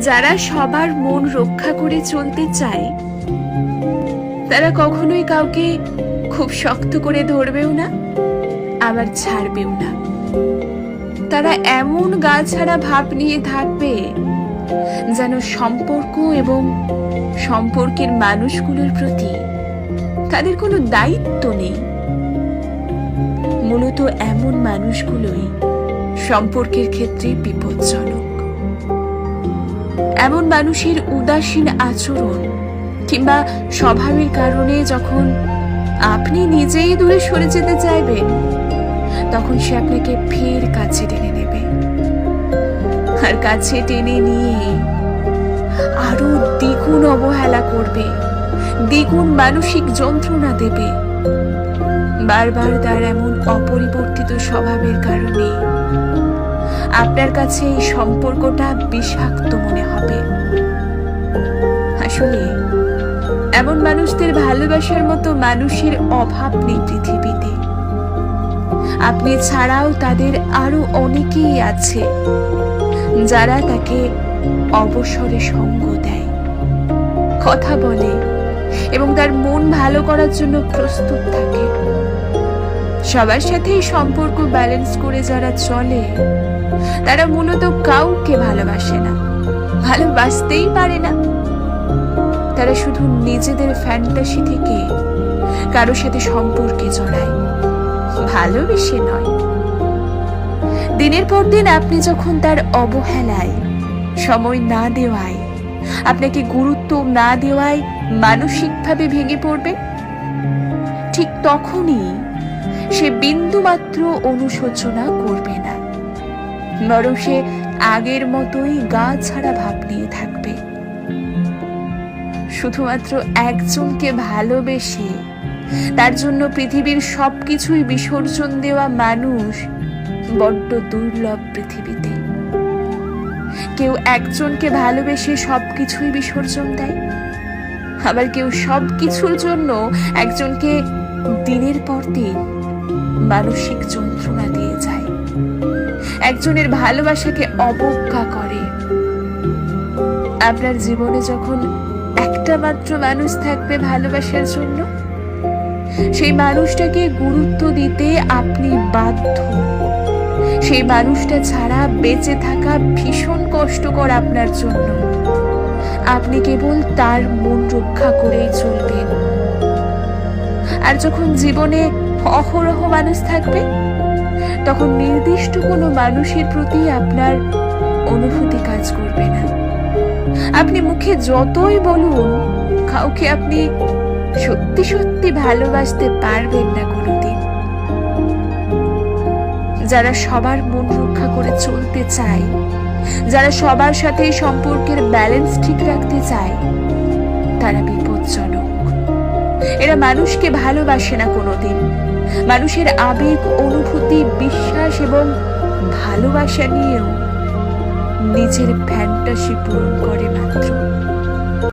যারা সবার মন রক্ষা করে চলতে চায়, তারা কখনোই কাউকে খুব শক্ত করে ধরবেও না, আবার ছাড়বেও না। তারা এমন গা ছাড়া ভাব নিয়ে থাকবে যেন সম্পর্ক এবং সম্পর্কের মানুষগুলোর প্রতি তাদের কোনো দায়িত্ব নেই। মূলত এমন মানুষগুলোই সম্পর্কের ক্ষেত্রে বিপজ্জনক। এমন মানুষের উদাসীন আচরণ কিংবা স্বভাবের কারণে যখন আপনি নিজেই দূরে সরে যেতে চাইবেন, তখন সে আপনাকে ফের কাছে টেনে নেবে। আর কাছে টেনে নিয়ে আরও দ্বিগুণ অবহেলা করবে, দ্বিগুণ মানসিক যন্ত্রণা দেবে। বারবার তার এমন অপরিবর্তিত স্বভাবের কারণে আপনার কাছে এই সম্পর্কটা বিষাক্ত মনে হবে। আসলে, এমন মানুষদের ভালোবাসার মতো মানুষের অভাব নেই পৃথিবীতে। আপনি ছাড়াও তাদের আরও অনেকেই আছে, যারা তাকে অবসরে সঙ্গ দেয়, কথা বলে, এবং তার মন ভালো করার জন্য প্রস্তুত থাকে। সবার সাথেই সম্পর্ক ব্যালেন্স করে যারা চলে, তারা মূলত কাউকে ভালোবাসে না, ভালোবাসতেই পারে না। তারা শুধু নিজেদের ফ্যান্টাসি থেকে কারোর সাথে সম্পর্কে জড়ায়, ভালোবেসে নয়। দিনের পর দিন আপনি যখন তার অবহেলায় সময় না দেওয়ায়, আপনাকে গুরুত্ব না দেওয়ায় মানসিকভাবে ভেঙে পড়বে ঠিক তখনই সে বিন্দুমাত্র অনুশোচনা করবে না। বরং সে আগের মতোই গা ছাড়া ভাব নিয়ে থাকবে। শুধুমাত্র একজনকে ভালোবেসে, তার জন্য পৃথিবীর সবকিছুই বিসর্জন দেওয়া মানুষ বড্ড দুর্লভ পৃথিবীতে। কেউ একজনকে ভালোবেসে সবকিছুই বিসর্জন দেয়? আবার কেউ সবকিছুর জন্য একজনকে দিনের পর দিন মানসিক যন্ত্রণা দিয়ে যায়। একজনের ভালোবাসাকে অবজ্ঞা করে। আপনার জীবনে যখন একটা মাত্র মানুষ থাকবে ভালোবাসার জন্য, সেই মানুষটাকে গুরুত্ব দিতে আপনি বাধ্য। সেই মানুষটা ছাড়া বেঁচে থাকা ভীষণ কষ্টকর আপনার জন্য। আপনি কেবল তার মন রক্ষা করেই চলবেন। আর যখন জীবনে অহরহ মানুষ থাকবে? তখন নির্দিষ্ট কোনো মানুষের প্রতি আপনার অনুভূতি কাজ করবে না। আপনি মুখে যতই বলুন, কাউকে আপনি সত্যি সত্যি ভালোবাসতে পারবেন না কোনোদিন। যারা সবার মন রক্ষা করে চলতে চায়, যারা সবার সাথে সম্পর্কের ব্যালেন্স ঠিক রাখতে চায়, তারা বিপজ্জনক। এরা মানুষকে ভালোবাসে না কোনোদিন। মানুষের আবেগ অনুভূতি বিশ্বাস এবং ভালোবাসা নিয়েও নিজের ফ্যান্টাসি পূরণ করে মাত্র।